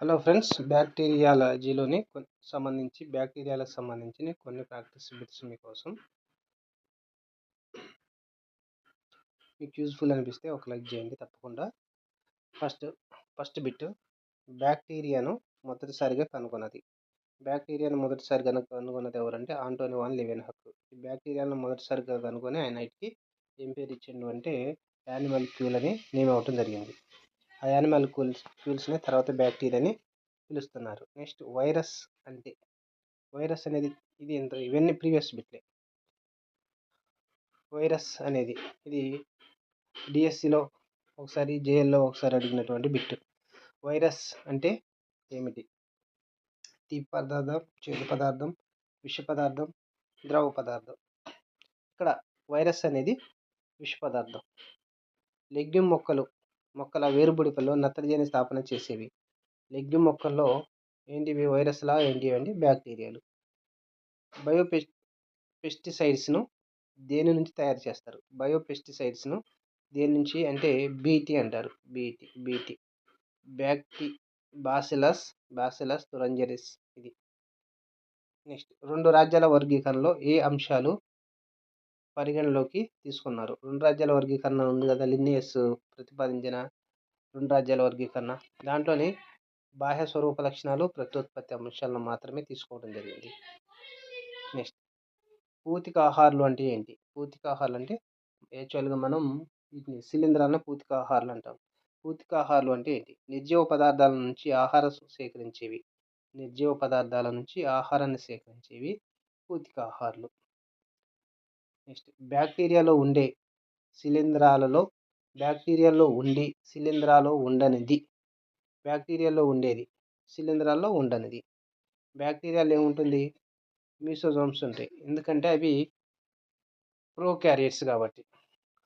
Hello friends బ్యాక్టీరియాలజీలోని సంబంధించి బ్యాక్టీరియాలకు సంబంధించిన కొన్ని ప్రాక్టీస్ బిట్స్ మీకోసం మీకు యూజ్ఫుల్ అనిపిస్తే ఒక లైక్ చేయండి తప్పకుండా. ఫస్ట్ ఫస్ట్ బిట్ బ్యాక్టీరియాను మొదటిసారిగా కనుగొన్నది. బ్యాక్టీరియాను మొదటిసారి కనుక కనుగొన్నది ఎవరంటే ఆంటోని వాన్ లెవెన్ హక్ ఈ బ్యాక్టీరియాను మొదటిసారిగా కనుగొని ఆయన నైట్కి ఏం పేరు ఇచ్చిండు అంటే యానిమల్ క్యూల్ అని నేమ్ అవ్వటం జరిగింది. ఆ యానిమల్ కూల్స్ ఫ్యూల్స్ని తర్వాత బ్యాక్టీరియాని పిలుస్తున్నారు. నెక్స్ట్ వైరస్ అంటే వైరస్ అనేది ఇది ఎంత ఇవన్నీ ప్రీవియస్ బిట్లే. వైరస్ అనేది ఇది డిఎస్సిలో ఒకసారి జేఎల్లో ఒకసారి అడిగినటువంటి బిట్ వైరస్ అంటే ఏమిటి? తీపి పదార్థం చేదు పదార్థం విష పదార్థం ద్రవ పదార్థం. ఇక్కడ వైరస్ అనేది విష పదార్థం. లెగ్యూమ్ మొక్కలు మొక్కల వేరుబుడికల్లో నత్రజని స్థాపన చేసేవి. లెగ్యూమ్ మొక్కల్లో ఏంటివి? వైరస్లా ఏంటివి? అండి బ్యాక్టీరియాలు. బయో పెస్టిసైడ్స్ను దేని నుంచి తయారు చేస్తారు? బయో పెస్టిసైడ్స్ను దేని నుంచి అంటే బీటీ అంటారు. BT BT bacti bacillus bacillus thuringiensis ఇది. నెక్స్ట్ రెండు రాజ్యాల వర్గీకరణలో ఏ అంశాలు పరిగణలోకి తీసుకున్నారు. రెండు రాజ్యాల వర్గీకరణ ఉంది కదా లిన్నియస్ ప్రతిపాదించిన రెండు రాజ్యాల వర్గీకరణ. దాంట్లోని బాహ్య స్వరూప లక్షణాలు ప్రత్యుత్పత్తి అంశాలను మాత్రమే తీసుకోవడం జరిగింది. నెక్స్ట్. పూతికాహారాలు అంటే ఏంటి? పూతికాహారాలు అంటే యాక్చువల్గా మనం వీటిని శిలీంధ్రాలను పూతికాహారాలు అంటాం. పూతికాహారాలు అంటే ఏంటి? నిర్జీవ పదార్థాల నుంచి ఆహారం సేకరించేవి. నిర్జీవ పదార్థాల నుంచి ఆహారాన్ని సేకరించేవి పూతికాహారాలు నెక్స్ట్ బ్యాక్టీరియాలో ఉండే శిలీంధ్రాలలో బ్యాక్టీరియాలో ఉండి శిలీంధ్రాలో ఉండనిది. బ్యాక్టీరియాలో ఉండేది శిలీంధ్రాల్లో ఉండనిది. బ్యాక్టీరియాలో ఏముంటుంది? మీసోజోమ్స్ ఉంటాయి. ఎందుకంటే అవి ప్రో క్యారియర్స్ కాబట్టి.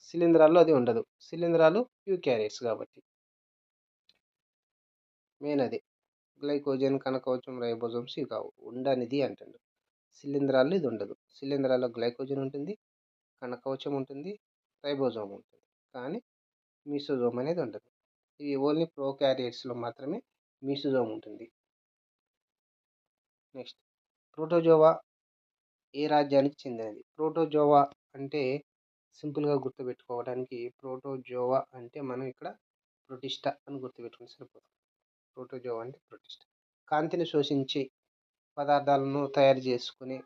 శిలీంధ్రాల్లో అది ఉండదు. శిలీంధ్రాలు ప్యూ క్యారియర్స్ కాబట్టి. మెయిన్ అది. గ్లైకోజన్ కనకవచం రైబోజోమ్స్ ఇవి కావు ఉండనిది అంటాడు శిలీంధ్రాల్లో ఇది ఉండదు. శిలీంధ్రాల్లో గ్లైకోజన్ ఉంటుంది కనకవచం ఉంటుంది రైబోజోమ్ ఉంటుంది కానీ మీసోజోమ్ అనేది ఉండదు ఇవి ఓన్లీ ప్రోక్యారియట్స్లో మాత్రమే మీసోజోమ్ ఉంటుంది నెక్స్ట్. ప్రోటోజోవా ఏ రాజ్యానికి చెందినది? ప్రోటోజోవా అంటే సింపుల్గా గుర్తుపెట్టుకోవడానికి ప్రోటోజోవా అంటే మనం ఇక్కడ ప్రొటిష్ట అని గుర్తుపెట్టుకుని సరిపోతుంది ప్రోటోజోవా అంటే ప్రొటిష్ట. కాంతిని శోషించే పదార్థాలను తయారు చేసుకునే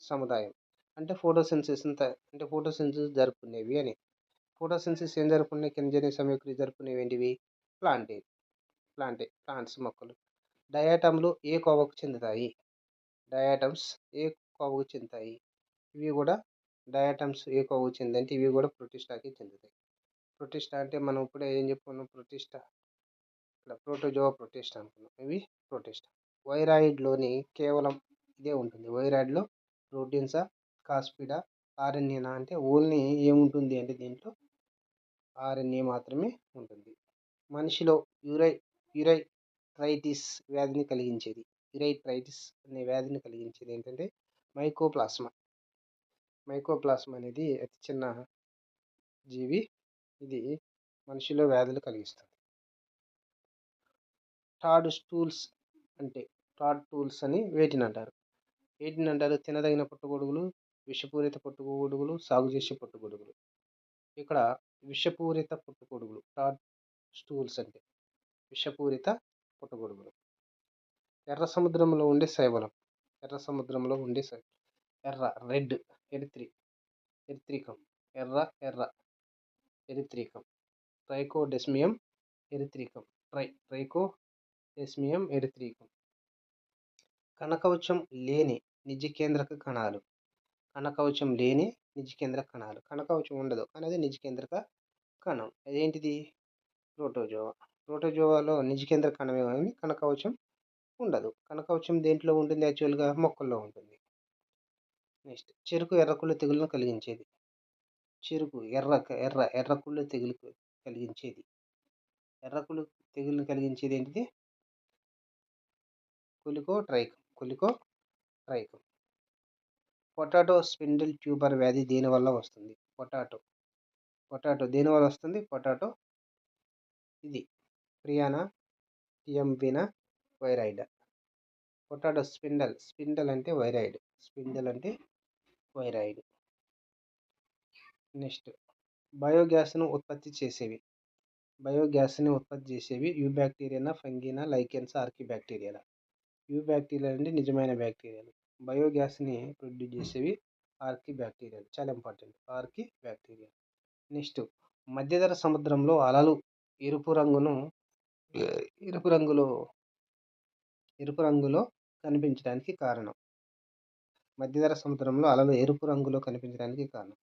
సముదాయం. అంటే ఫోటోసిన్సిస్ అంటే ఫోటోసిన్సిస్ జరుపుకునేవి అని. ఫోటోసిన్సిస్ ఏం జరుపుకునే కింజని సమయక్రియ జరుపుకునేవి ఏంటివి ప్లాంటే ప్లాంటే ప్లాంట్స్ మొక్కలు. డయాటమ్లు ఏ కోవకు చెందుతాయి? డయాటమ్స్ ఏ కోవకు చెందుతాయి? ఇవి కూడా డయాటమ్స్ ఏ కోవకు చెందంటే ఇవి కూడా ప్రొటిస్టాకి చెందుతాయి. ప్రొటిస్టా అంటే మనం ఇప్పుడే ఏం చెప్పుకున్నాం? ప్రొటిస్టా ఇక్కడ ప్రోటోజోవా ప్రొటిస్టా అనుకున్నాం. ఇవి ప్రొటిస్టా వైరాయిడ్లోని కేవలం ఇదే ఉంటుంది. వైరాయిడ్లో ప్రోటీన్సా కాస్పిడా ఆర్ఎన్ఏనా అంటే ఓన్లీ ఏముంటుంది అంటే దీంట్లో ఆర్ఎన్ఏ మాత్రమే ఉంటుంది. మనిషిలో యూరై యూరైట్రైటిస్ వ్యాధిని కలిగించేది. యూరైట్రైటిస్ అనే వ్యాధిని కలిగించేది ఏంటంటే మైకోప్లాస్మా. మైకోప్లాస్మా అనేది అతి చిన్న జీవి. ఇది మనిషిలో వ్యాధులు కలిగిస్తుంది. టాడ్ స్టూల్స్ అంటే టాడ్ టూల్స్ అని వేటిని అంటారు. వేటిని అంటారు? తినదగిన పుట్టగొడుగులు విషపూరిత పుట్టుగొడుగులు సాగు చేసే పుట్టగొడుగులు ఇక్కడ విషపూరిత పుట్టగొడుగులు టాట్ స్టూల్స్ అంటే విషపూరిత పుట్టగొడుగులు ఎర్ర సముద్రంలో ఉండే శైవలం ఎర్ర సముద్రంలో ఉండే ఎర్ర రెడ్ ఎరిత్రి ఎరిత్రికం ఎర్ర ఎర్ర ఎరిత్రికం. ట్రైకోడెస్మియం ఎరిత్రికం ట్రై ట్రైకోడెస్మియం ఎరిత్రికం. కనకవచం లేని నిజకేంద్రక కణాలు కనకవచం లేని నిజకేంద్రక కణాలు. కనకవచం ఉండదు. కానీ అది నిజకేంద్రక కణం. అదేంటిది? ప్రోటోజోవా. ప్రోటోజోవాలో నిజకేంద్ర కణమే కానీ కనకవచం ఉండదు. కనకవచం దేంట్లో ఉంటుంది? యాక్చువల్గా మొక్కల్లో ఉంటుంది. నెక్స్ట్ చెరుకు ఎర్రకుళ్ళు తెగులను కలిగించేది. చెరుకు ఎర్ర ఎర్ర ఎర్రకుళ్ళు తెగులు కలిగించేది. ఎర్రకుళ్ళు తెగులను కలిగించేది ఏంటిది? Colletotrichum. Colletotrichum. Potato spindle tuber వ్యాధి దేనివల్ల వస్తుంది? పొటాటో. పొటాటో దేనివల్ల వస్తుంది? పొటాటో ఇది. ప్రియానా? టియంబినా వైరాయిడ్? Potato spindle. స్పిండల్ అంటే వైరాయిడ్. స్పిండల్ అంటే వైరాయిడ్. నెక్స్ట్. బయోగ్యాస్ను ఉత్పత్తి చేసేవి. బయోగ్యాస్ని ఉత్పత్తి చేసేవి యూ బ్యాక్టీరియానా ఫంగీనా lichens archaebacteria eubacteria అంటే నిజమైన బ్యాక్టీరియాలు. బయోగ్యాస్ని ప్రొడ్యూస్ చేసేవి ఆర్కి బ్యాక్టీరియాలు. చాలా ఇంపార్టెంట్. ఆర్కి బ్యాక్టీరియా నెక్స్ట్ మధ్యధర సముద్రంలో అలలు ఎరుపు రంగును ఎరుపు రంగులో ఎరుపు రంగులో కనిపించడానికి కారణం. మధ్యధర సముద్రంలో అలలు ఎరుపు రంగులో కనిపించడానికి కారణం.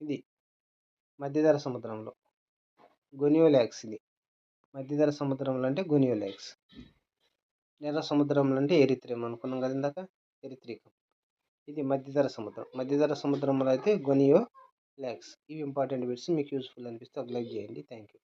ఇది మధ్యధర సముద్రంలో. గొనియోలాక్స్ ఇది. మధ్యధర సముద్రంలో అంటే గొనియోలాక్స్. ఎర్ర సముద్రంలో అంటే ఎరిత్రియం అనుకున్నాం కదా ఇందాక? ఎరిత్రికం. ఇది మధ్యధర సముద్రం. మధ్యధర సముద్రంలో అయితే గొనియో ల్యాక్స్. ఇవి ఇంపార్టెంట్ బిట్స్ మీకు యూస్ఫుల్ అనిపిస్తే ఒక లైక్ చేయండి. Thank you